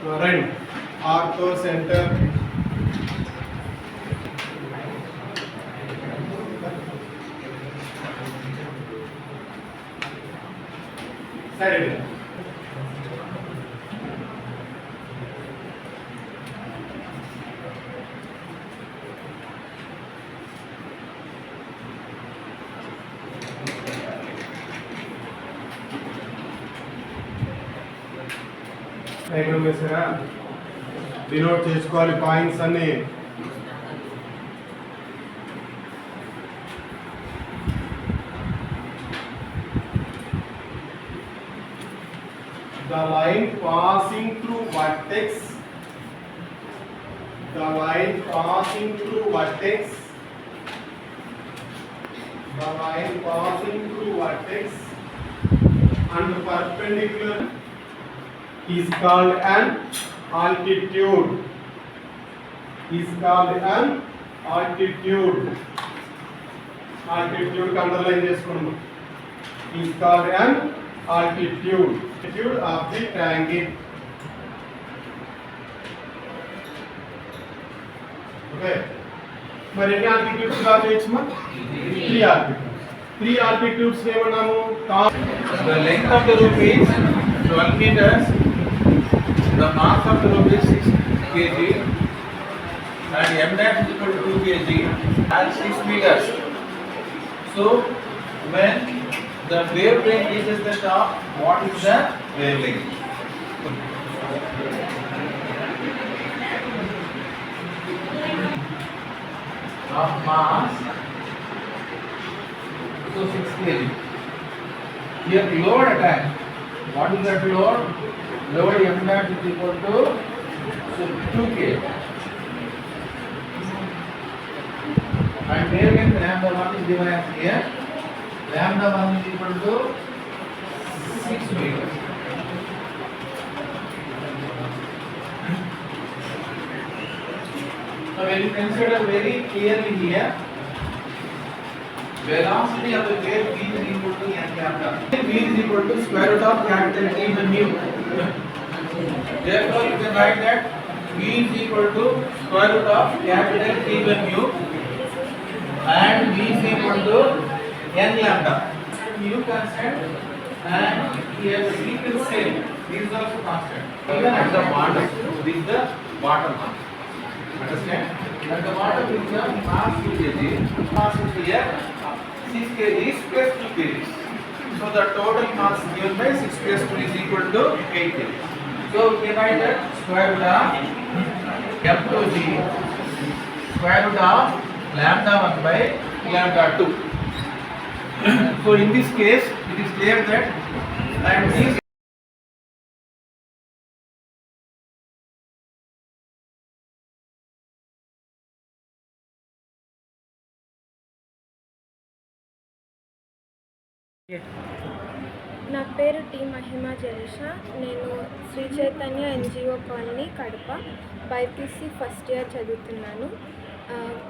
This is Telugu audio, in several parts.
क्लोराइड आर्थो सेंटर డయాగ్రామ్ వేసారా డినోట్ చేసుకోవాలి పాయింట్స్ అన్ని the line passing through vertex the line passing through vertex the line passing through vertex and perpendicular is called an altitude is called an altitude altitude కి underline చేసుకున్నాం is called an altitude altitude of the triangle okay మరి ఎన్ని ఆల్టిట్యూడ్స్ గా చేయొచ్చు three altitudes three altitudes ఏమన్నాము The length of the rope is 12 meters. The mass of the rope is 6 kg. And m dash is equal to 2 kg and 6 meters. So when the wavelength reaches the top, what is the wavelength? Of mass, so 6 kg. Here load attack. What is that load? Load m dash is equal to so 2k. And wavelength lambda 1 is given as here. Lambda 1 is equal to 6 meters. Now when you consider very clearly here, velocity of the wave v is equal to n lambda. v is equal to square root of capital T and mu. Therefore, you can write that v is equal to square root of capital T and mu and v is equal to n lambda. Mu constant and here the frequency same. This is also constant. Even at the bottom, this is the bottom one. Understand? At the bottom is the mass kg. Mass is here 6 kg plus 2 kg. So the total mass given by 6 plus 2 is equal to 8 kg. Write that square root of m to g square root of lambda 1 by lambda 2. so in this case, it is clear that and this నా పేరు టి మహిమా జరీష నేను Sri Chaitanya NGO colony Kadapa. BIPC first year చదువుతున్నాను.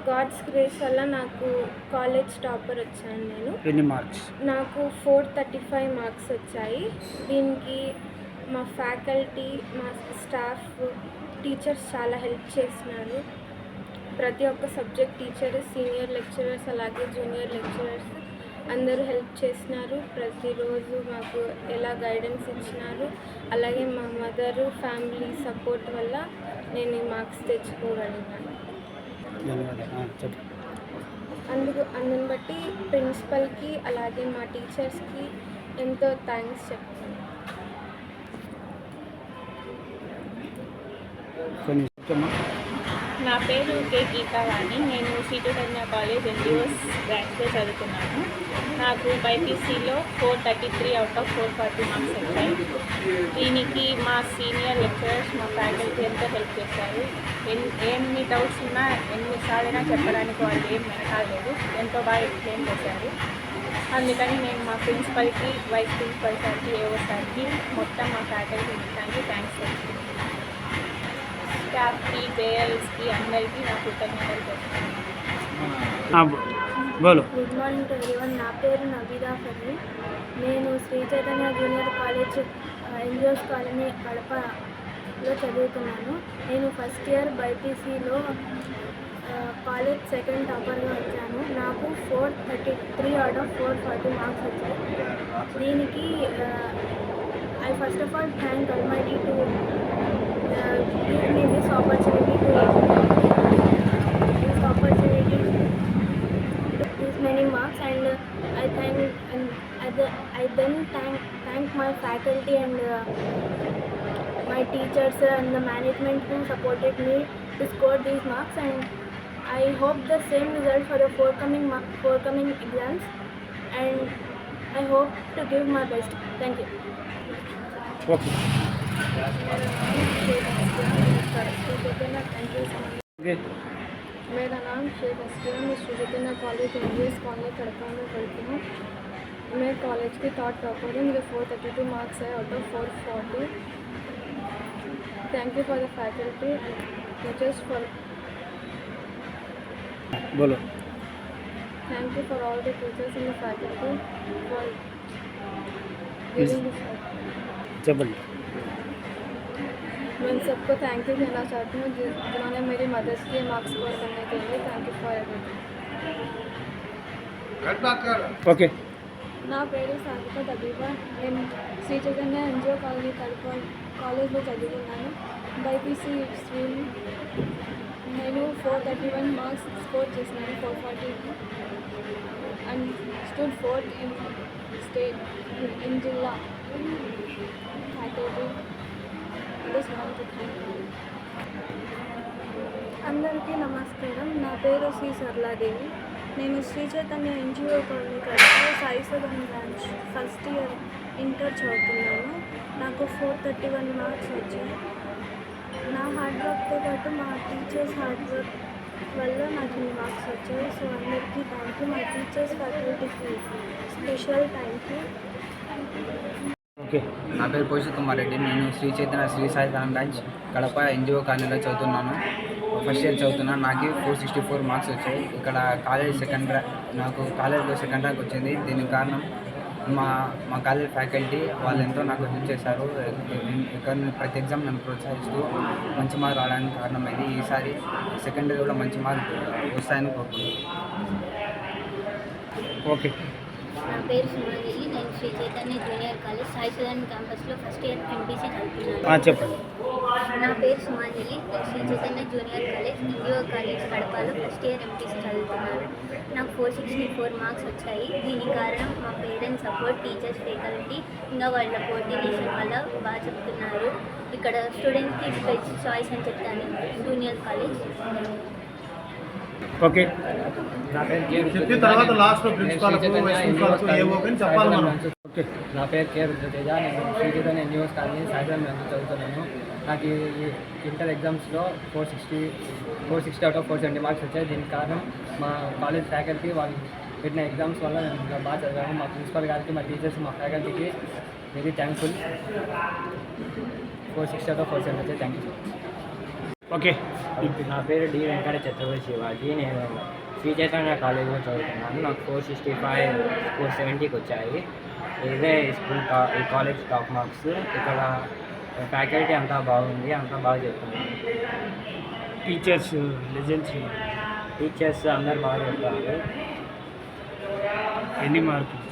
గాడ్స్ గ్రేస్ వల్ల నాకు కాలేజ్ టాపర్ వచ్చాను నేను. ఎన్ని మార్క్స్? నాకు ఫోర్ థర్టీ ఫైవ్ మార్క్స్ వచ్చాయి. దీనికి మా ఫ్యాకల్టీ మా స్టాఫ్ టీచర్స్ చాలా హెల్ప్ చేసినారు. ప్రతి ఒక్క సబ్జెక్ట్ టీచర్ సీనియర్ లెక్చరర్స్ అలాగే జూనియర్ లెక్చరర్స్ అందరూ హెల్ప్ చేసినారు. ప్రతిరోజు మాకు ఎలా గైడెన్స్ ఇచ్చినారు. అలాగే మా మదరు ఫ్యామిలీ సపోర్ట్ వల్ల నేను ఈ మార్క్స్ తెచ్చుకోగలిగాను. అందుకు అందుని బట్టి ప్రిన్సిపల్కి అలాగే మా టీచర్స్కి ఎంతో థ్యాంక్స్ చెప్తాను. నా పేరు కే గీతావాణి నేను సీటు కన్యా కాలేజ్ ఎన్జిఓస్ బ్రాంచ్లో చదువుతున్నాను. నాకు బైపీసీలో four thirty three out of four forty marks వచ్చాయి. దీనికి మా సీనియర్ లెక్చరర్స్ మా ఫ్యాకల్టీ ఎంతో హెల్ప్ చేశారు. ఎన్ని డౌట్స్ ఉన్నా ఎన్నిసార్లైనా చెప్పడానికి వాళ్ళు ఏం వెనకాలేదు ఎంతో బాగా ఎక్స్ప్లెయిన్ చేశారు. అందుకని నేను మా ప్రిన్సిపల్కి వైస్ ప్రిన్సిపల్ సార్కి ఏవో సార్కి మొత్తం మా ఫ్యాకల్టీ మొత్తానికి థ్యాంక్స్ చెప్తున్నాను. స్టాఫ్కి పేరెంట్స్కి అందరికీ నా కృతజ్ఞతలు బోలు. గుడ్ మార్నింగ్ టు ఎవరీవన్ నా పేరు నవీదా ఫర్ని నేను Sri Chaitanya junior college NGOs colony Kadapa లో చదువుతున్నాను. నేను ఫస్ట్ ఇయర్ బైపీసీలో కాలేజ్ సెకండ్ టాపర్గా వచ్చాను. నాకు four thirty three out of four forty marks వచ్చాయి. దీనికి I first of all thank almighty to give me this opportunity to this opportunity to these many marks and uh, I thank and I, then thank thank my faculty and uh, my teachers uh, and the management who supported me to score these marks and I hope the same result for the forthcoming forthcoming exams and I hope to give my best. Thank you. Okay. मेरा नाम शेख अस्किया मैं सूरतना college M B S Khadka में पढ़ती हूँ। मैं कॉलेज के थॉट टॉपर हूँ। मेरे फोर थर्टी टू मार्क्स है out of four forty thank you for the faculty teachers for बोलो। Thank you for all the teachers and the faculty for मैं इन सबको थैंक यू कहना चाहती हूँ जिस- जिन्होंने मेरी मदद की मार्क्स स्कोर करने के लिए thank you for everything okay నా పేరు సాగిత దబీబా నేను శ్రీ చైతన్య ఎన్జిఓ కాలనీ కడప కాలేజ్లో చదువుకున్నాను బైపీసీ స్ట్రీమ్ నేను four thirty one marks score చేసినాను four forty and stood fourth in state in జిల్లా అందరికీ నమస్కారం. నా పేరు శ్రీ సరళాదేవి. నేను Sri Chaitanya NGO colony Sai Sadan branch first year inter చదువుతున్నాను. నాకు ఫోర్ థర్టీ వన్ మార్క్స్ వచ్చాయి. నా హార్డ్ వర్క్తో పాటు మా టీచర్స్ హార్డ్ వర్క్ వల్ల నాకు ఈ మార్క్స్ వచ్చాయి. సో అందరికీ థ్యాంక్ యూ మా టీచర్స్ ఫ్యాకల్టీకి స్పెషల్ థ్యాంక్ యూ ఓకే. నా పేరు కౌశిక్ కుమార్ రెడ్డి. నేను శ్రీ చైతన్య శ్రీ సాయి ధనం బ్రాంచ్ కడప ఎన్జిఓ కాలనీలో చదువుతున్నాను. ఫస్ట్ ఇయర్ చదువుతున్నాను నాకు ఫోర్ సిక్స్టీ ఫోర్ మార్క్స్ వచ్చాయి. ఇక్కడ కాలేజ్ సెకండ్ ర్యాంక్ నాకు కాలేజ్లో సెకండ్ ర్యాంక్ వచ్చింది. దీనికి కారణం మా మా కాలేజ్ ఫ్యాకల్టీ వాళ్ళు ఎంతో నాకు హెల్ప్ చేశారు. ఇక్కడ ప్రతి ఎగ్జామ్ నన్ను ప్రోత్సహిస్తూ మంచి మార్క్ రావడానికి కారణమైంది. ఈసారి సెకండ్ ఇయర్ కూడా మంచి మార్క్ వస్తాయని కోరుకుంటున్నాను. ఓకే. పేరు సుమాంజలి నేను శ్రీ చైతన్య జూనియర్ కాలేజ్ సాయి సదన్ క్యాంపస్లో ఫస్ట్ ఇయర్ ఎంపీసీ చదువుతున్నాను. చెప్పండి. నా పేరు సుమాంజలి నేను Sri Chaitanya junior college NGO college కడపలో ఫస్ట్ ఇయర్ ఎంపీసీ చదువుతున్నాను. నాకు ఫోర్ సిక్స్టీ ఫోర్ మార్క్స్ వచ్చాయి. దీనికి కారణం మా పేరెంట్స్ సపోర్ట్ టీచర్స్ ఫ్యాకల్టీ ఇంకా వాళ్ళ కోఆర్డినేషన్ వల్ల బాగా చెప్తున్నారు. ఇక్కడ స్టూడెంట్కి బెస్ట్ చాయిస్ అని చెప్తాను. Junior college. ఓకే. నా పేరు కే చెప్పిన తర్వాత లాస్ట్ ప్రిన్సిపాల్ కానీ చెప్పాలి మనం. ఓకే. నా పేరు కే రుద్రతేజ. నేను శ్రీచైతన్య న్యూస్ కాలనీ సాయంత్రం చదువుతున్నాను. నాకు ఈ ఈ ఇంటర్ ఎగ్జామ్స్లో four sixty four sixty out of four seventy marks వచ్చాయి. దీనికి కారణం మా కాలేజ్ ఫ్యాకల్టీ వాళ్ళు పెట్టిన ఎగ్జామ్స్ వల్ల నేను ఇంకా బాగా చదివాను. మా ప్రిన్సిపల్ గారికి మా టీచర్స్ మా ఫ్యాకల్టీకి very thankful four sixty out of four seventy వచ్చాయి. Thank you okay. నా పేరు డి వెంకట చతుర్వేది శివాజీ. నేను శ్రీ చైతన్య కాలేజీలో చదువుతున్నాను. నాకు ఫోర్ సిక్స్టీ ఫైవ్ ఫోర్ సెవెంటీకి వచ్చాయి. ఇదే స్కూల్ ఈ కాలేజ్ టాప్ మార్క్స్. ఇక్కడ ఫ్యాకల్టీ అంతా బాగుంది. అంతా బాగా చెప్తున్నారు. టీచర్స్ లెజెండ్స్ టీచర్స్ అందరు బాగా చెప్తారు ఎన్ని మార్కులు?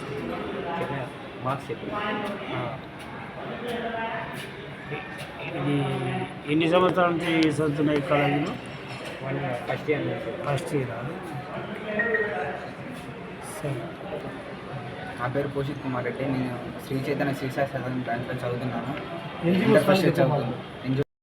చెప్పిన మార్క్స్ చెప్పిన ఇది ఎన్ని సంవత్సరాల నుంచి చదువుతున్నాయి కాలేజీలో? First year first year? సరే. నా పేరు కౌశిక్ కుమార్ రెడ్డి. నేను శ్రీ చైతన్య శ్రీ సాయి సదన్ బ్రాంచ్లో చదువుతున్నాను. చదువుతున్నాను